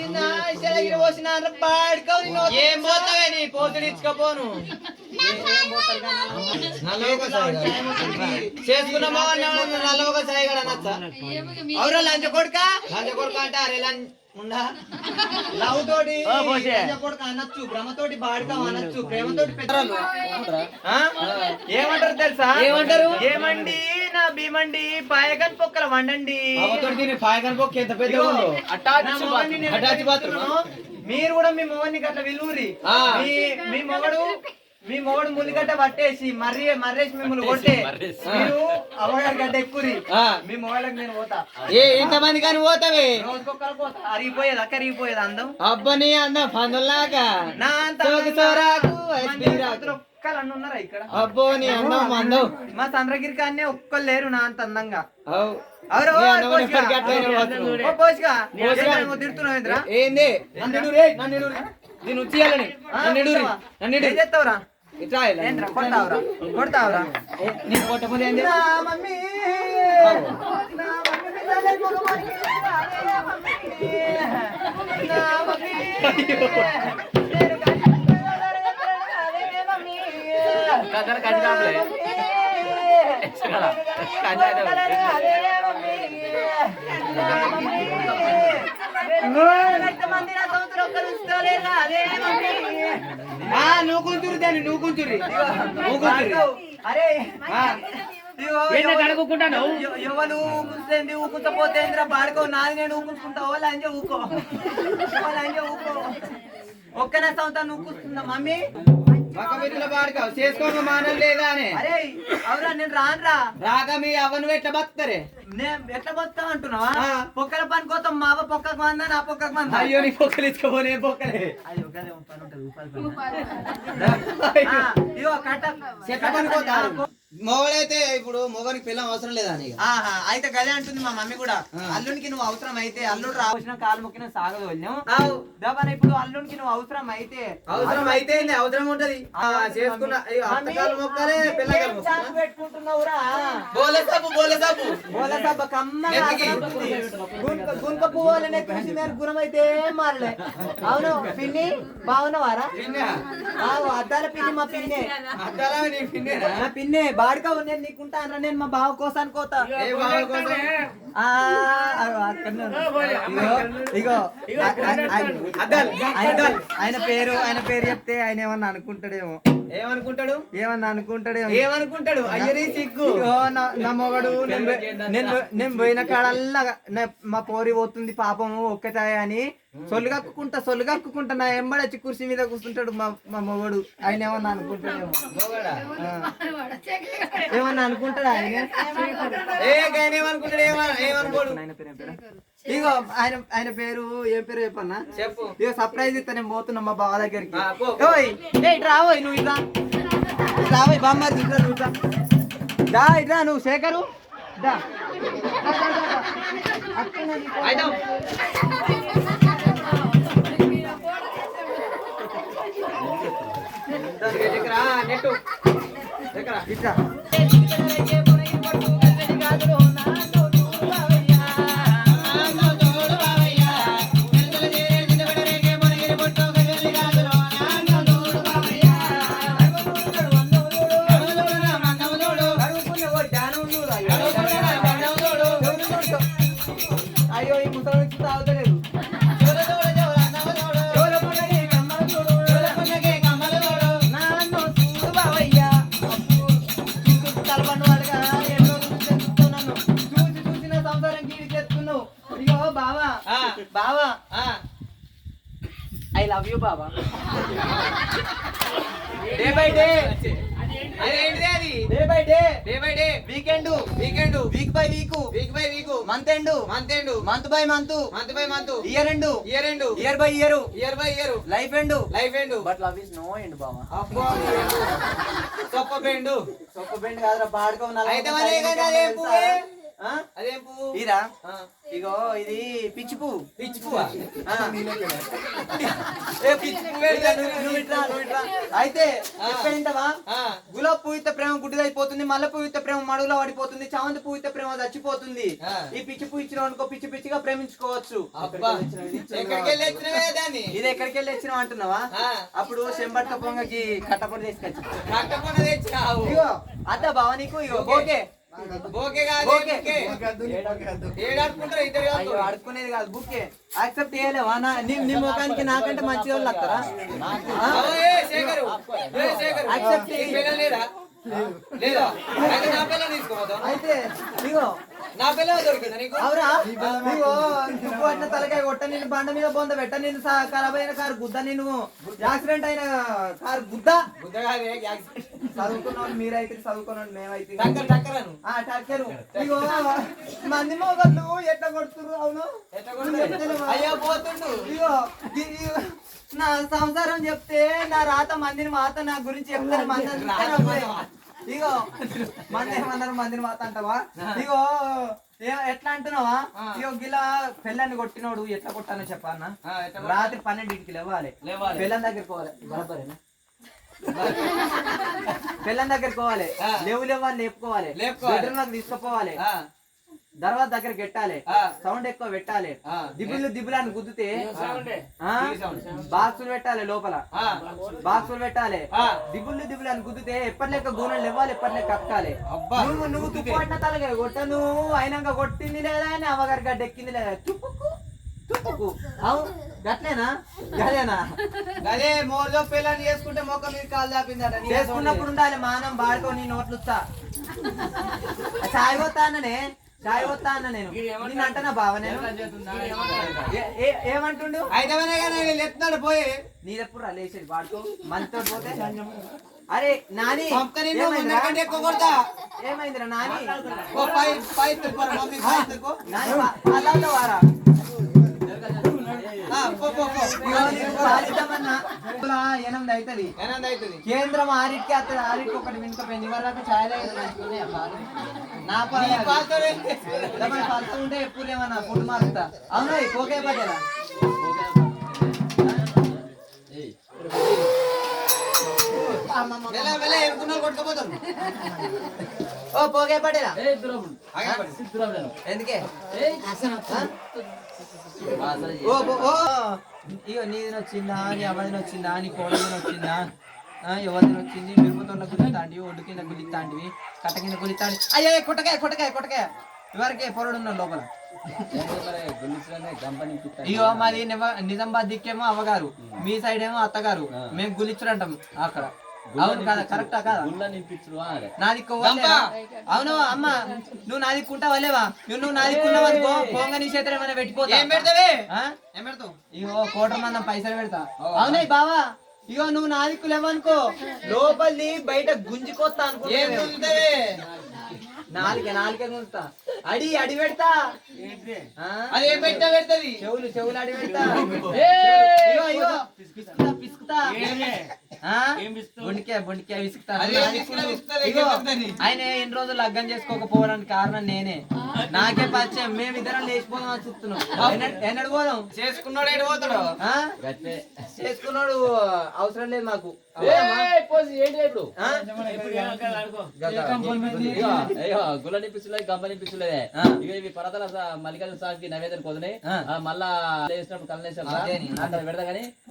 వచ్చిందా? ఇసలగిరి పోసిన పాడుకో ఏం పోతావే నీ పోతుడు ఇచ్చుకపోను? చేసుకున్న నల్ల ఒక సాయిగడ నచ్చ అవురా లంచ కొడుక? లంచ కొడుకు అంటే అరే లం ఉండా లవ్ తోటి లంచ కొడుక అనొచ్చు భ్రమతోటి బాడుక అనొచ్చు ప్రేమతోటి పెద్దలు ఆ? ఏమంటారు తెలుసా? ఏమంటారు? ఏమండి నా భీమండి పాయకన్ పొక్కల వండండి. పాయకన్ పొక్క ఎంత పెద్ద ఎట్లా చెప్తున్నాను? మీరు కూడా మీ మొగన్ని గట్ల విలువురి. ఆ. మీ మీ మొగడు మీ మొగడు ములిగడ్డ పట్టేసి మర్రి మర్రేసి మిమ్మల్ని కొట్టే మీరు అవగారు గడ్డ ఎక్కురి. మీ మొగళ్ళకి నేను పోతా. ఏ ఎంతమంది కానీ పోతావే? రోజుకొక్కరు పోతా. అరిగిపోయేది అక్కరిగిపోయేది అందం. అబ్బని అన్న పందుల్లాగా నా అంత సోరాకు, ఐస్క్రీమ్ రాకు. మంది ఒక్కళ్ళు ఉన్నారా ఇక్కడ? అబ్బో నీ అందం అందం మా చంద్రగిరి కానీ ఒక్కళ్ళు లేరు నా అంత అందంగా. అవు? నీ అందం? ఏంది? నన్ను ఎడురే నన్ను దీన్ని ఉచ్చియాలని నన్ను? నన్ను చేస్తావురా? ఇట్లా కొడతావురా? కొడతావురా? నేను కొట్టకపోతే ఏంది? నా మమ్మీ. నా ఆ, నువ్వు కూతురు దాన్ని నువ్వు కూతురు. నువ్వు కూతురు. అరే ఎవరు ఊకుంటుంది ఊకుంటపోతే బాడుకో నాది నేను ఊకుంటుంటా ఊకో. ఒక్కనే సంవత్సరం నువ్వు కూర్చుందా మమ్మీ. వీటిలో పాడుకోవు చేసుకోక మానం లేదా అని. అరే అవురా నేను రానురా. రాక మీ అవ్వను ఎట్లా బతుకుతారే? నేను ఎట్లా బతుకా అంటున్నావా? ఆ. పొక్కల పని కోసం మా అవ్వ పొక్కకు మందా నా పొక్కకు మందా అయ్యో నీ పొక్కలు ఇచ్చుకోపోనే పొక్కలే. అయ్యో గదే ఓ పని ఉంటది ఉపాధి పని. ఆ, ఇగో కట్ట. చెట్ల పని పోతారు. మొగడైతే ఇప్పుడు మొగనికి పిల్లం అవసరం లేదా అని ఆహా, అయితే గదే అంటుంది మా మమ్మీ కూడా. అల్లునికి నువ్వు అవసరం అయితే అల్లుడు రావచ్చిన కాలు మొక్కిన సాగదు వెళ్ళాం దబాన ఇప్పుడు అల్లునికి నువ్వు అవసరం అయితే అవసరం అయితే? అవసరం ఉంటది. గుంక పువ్వులనే మీరు గురం అయితే మారలే. అవును పిన్ని బాగున్నావారా? అద్దాల పిన్ని మా పిన్నే. అద్దాలా పిన్నే బాడుగా నేను నీకుంటా అన్న నేను మా బావ కోసాను కోత. ఇగో. ఆయన పేరు ఆయన పేరు చెప్తే ఆయన ఏమన్నా అనుకుంటాడేమో. ఏమనుకుంటాడు? ఏమన్నా అనుకుంటాడేమో ఏమనుకుంటాడు? అయ్యని సిగ్గు. నా నా మొగడు నేను నేను పోయి- నేను పోయిన కాడల్లా నా- మా పోరి పోతుంది పాపము ఒక్కటాయ అని. సొల్లుగక్కుంటా సొల్లుగక్కుంటా నా ఎంబడచ్చి కుర్చీ మీద కూర్చుంటాడు మా మా మొగడు. ఆయన ఏమన్నా అనుకుంటాడేమో. మొగడా? ఆ. ఏమన్నా అనుకుంటాడా ఆయన? ఏమనుకుంటాడు? ఏమ- ఏమనుకోడు? ఇగో ఆయన ఆయన పేరు ఏం పేరు చెప్పన్నా? చెప్పు. ఇగో సర్ప్రైజ్ ఇస్తా నేను పోతున్నా మా బావ దగ్గరికి. ఓయ్ ఏ రావోయ్ నువ్వు ఇట్లా ఇటు రావోయ్ బామ్మ ఇట్లా నువ్వు ఇట్లా దా ఇట్లా నువ్వు శేఖరు. దా. దా, బావా ఆ. ఐ లవ్ యూ బావా. డే బై డే అదేంటిది అది? Day by day day by day weekend weekend week by week week by week month end month end month by month month by month year end year end year by year year by year life end life end but love is no end బావా. అబ్బో సొప్ప బెండు సొప్ప bend కాదురా బాడుకో అయితే మరి ఏం కాదు, అదేం పువ్వే? ఆ? అదేం పువ్వు ఇదా ఇగో ఇది పిచ్చి పువ్వు. పిచ్చి పువ్వా. అయితే ఆ, గులాబ్ పువ్వు ఇత్త ప్రేమ గుడ్డిదైపోతుంది మల్లె పువ్వు ఇత్త ప్రేమ మడుగులో పడిపోతుంది చామంతి పువ్వు ఇత్త ప్రేమ చచ్చిపోతుంది. ఈ పిచ్చి పువ్వు ఇచ్చిన అనుకో పిచ్చి పిచ్చిగా ప్రేమించుకోవచ్చు. ఇది ఎక్కడికి వెళ్ళి వచ్చినావు అంటున్నావా అప్పుడు చెంబట్ట పొంగకి కట్టపడి తీసుకొచ్చి. అద్ద బావ నీకు? ఇగో ఓకే. బోకే కాదు బుక్కే. యాక్సెప్ట్ చేయలేవా నా నీ ముఖానికి నాకంటే మంచి వాళ్ళు వస్తారా? ఆ? ఓ, లేదా? అయితే నా పిల్లలు తీసుకోపోతావు? అయితే ఇగో. నా పిల్లలు దొరికిందా నీకు? అవురా ఇగో తుప్పు పట్టిన తలకాయ కొట్ట నిన్ను బండ మీద బొంద పెట్ట నిన్ను సా- ఖరాబ్ అయిన కారు గుద్ద నిన్ను యాక్సిడెంట్ అయిన కారు గుద్ద. బుద్ధగాదే గ్యాస్. చదువుకున్నాడు మీరైతే చదువుకున్నాడు మేమైతే. టక్కర్ టక్కరను. ఆ టక్కరు. ఇగో మంది మొగళ్ళు ఎట్లా కొడుతురు అవును? ఎట్లా? అయ్యా పోతుండు. ఇగో నా సంసారం చెప్తే నా రాత మందిని మాత నా గురించి చెప్తారు. ఇగో మంది ఏమన్నారు? మందిని మాత అంటావా? ఇగో ఎట్లా అంటున్నావా? ఇగో గిలా పెళ్ళాన్ని కొట్టినోడు ఎట్లా కొట్టానో చెప్పానా? రాత్రి పన్నెండింటికి లేవాలి. లేవాలి. పెళ్ళం దగ్గరికి పోవాలి. బరాబరేనా పెళ్ళం దగ్గరికి పోవాలి. లేవు లేవాలి లేపుకోవాలి. లేపుకోవాలి. బెడ్రూమ్ తీసుకుపోవాలి. దర్వాజ దగ్గర పెట్టాలి. సౌండ్ ఎక్కువ పెట్టాలి. ఆ. దిబ్బులు దిబ్బులని గుద్దితే. బాక్సులు పెట్టాలి లోపల. బాక్సులు పెట్టాలి. దిబ్బులు దిబ్బులు అని గుద్దితే ఎప్పటి లెక్క గూనెలు ఇవ్వాలి ఎప్పటి లెక్క కక్కాలి. నువ్వు నువ్వు తుప్పు పట్టిన తలగా కొట్ట నువ్వు అయినాక కొట్టింది లేదా అని అవ్వగారి గడ్డ ఎక్కింది లేదా? తుప్పుకు తుప్పుకు అవు గట్లేనా? గదేనా అదే మోర్లో పిల్లని చేసుకుంటే మొక్క మీద కాలు చాపిందట నీ చేసుకున్నప్పుడు ఉండాలి మానం బాడుకో నీ నోట్లు వస్తా చాయ్ పోతా అన్ననే చాయ్ పోతా అన్న నేను నేను? అంటనా బావ నేను ఏ- ఏ- ఏమంటుండు? అయితే కానీ ఎత్తున్నాడు పోయి. నీదెప్పుడు లేచేది వాడుకో. మనతో పోతే అరే నాని ఏమైందిరా? ముందరికంటే ఎక్కువ కొడతా. ఏమైందిరా నాని? నాని అలా వారా? ఎనిమిది అవుతుంది ఏనంది అవుతుంది కేంద్రం ఆరిటికి వస్తుంది ఆరిటికి ఒకటి వినుకపోయింది ఇవాళ ఛాయ్ నా. పాలతో ఉంటే ఎప్పుడు ఏమన్నా ఫుడ్ మారుతా? అవునా ఈ పోకే ఓ పోకే పట్టేలా ఆగే పడి. ఎందుకే? ఓ ఓ- ఓ. ఇగో నీది వచ్చిందా నీ అవ్వది వచ్చిందా నీ కోడది వచ్చిందా? ఆ, ఎవరిది వచ్చింది మిరపతోళ్ళ గులితాంటివి ఒడ్డు కింద గులితాంటివి కట్ట కింద గులితాంటి అయ్యో కొట్టకాయ కొట్టకాయ కొట్టకాయ. ఇవరకే పొరడు ఉన్నాడు లోపల ఇగో మాది నిజామాబాద్ దిక్కేమో అవ్వగారు మీ సైడ్ ఏమో అత్తగారు మేము గులిచ్చురంటాం అక్కడ. అవును కదా కరెక్టా కదా? నాది అవును అమ్మ నువ్వు నాది కుంటా వలేవా నువ్వు నువ్వు నాది కున్నావు అనుకో పోంగ నీ చేతులు ఏమైనా పెట్టుకోతా ఏం పెడతావే? ఆ? ఏం పెడతావు? ఇగో కోట్ర మందం పైసలు పెడతా. అవునే బావా? ఇగో నువ్వు నాది కులేవనుకో లోపలిది బయట గుంజుకొస్తా అనుకో నాలుగే నాలుగే గుంజుతా. అడి అడి పెడతా. ఆ? అది ఏం పెట్టా పెడతది? చెవులు చెవులు అడి పెడతా. ఇగో ఇగో పిసుకుతా పిసుకుతా. ఆయన ఎన్ని రోజులు లగ్గం చేసుకోకపోవడానికి కారణం నేనే. నాకే పరిచయం మేమిద్దరం లేచిపోదాం అని చూస్తున్నాం. ఎన్నడు- పోదాం? చేసుకున్నాడు ఏడు పోతాడు? చేసుకున్నాడు అవసరం లేదు మాకు. ఇవి పరతల మల్లికార్జున స్వామికి నైవేద్యం కోదనే ఆ. మళ్ళా వేసినప్పుడు అదేని. అక్కడ పెడతా గానీ.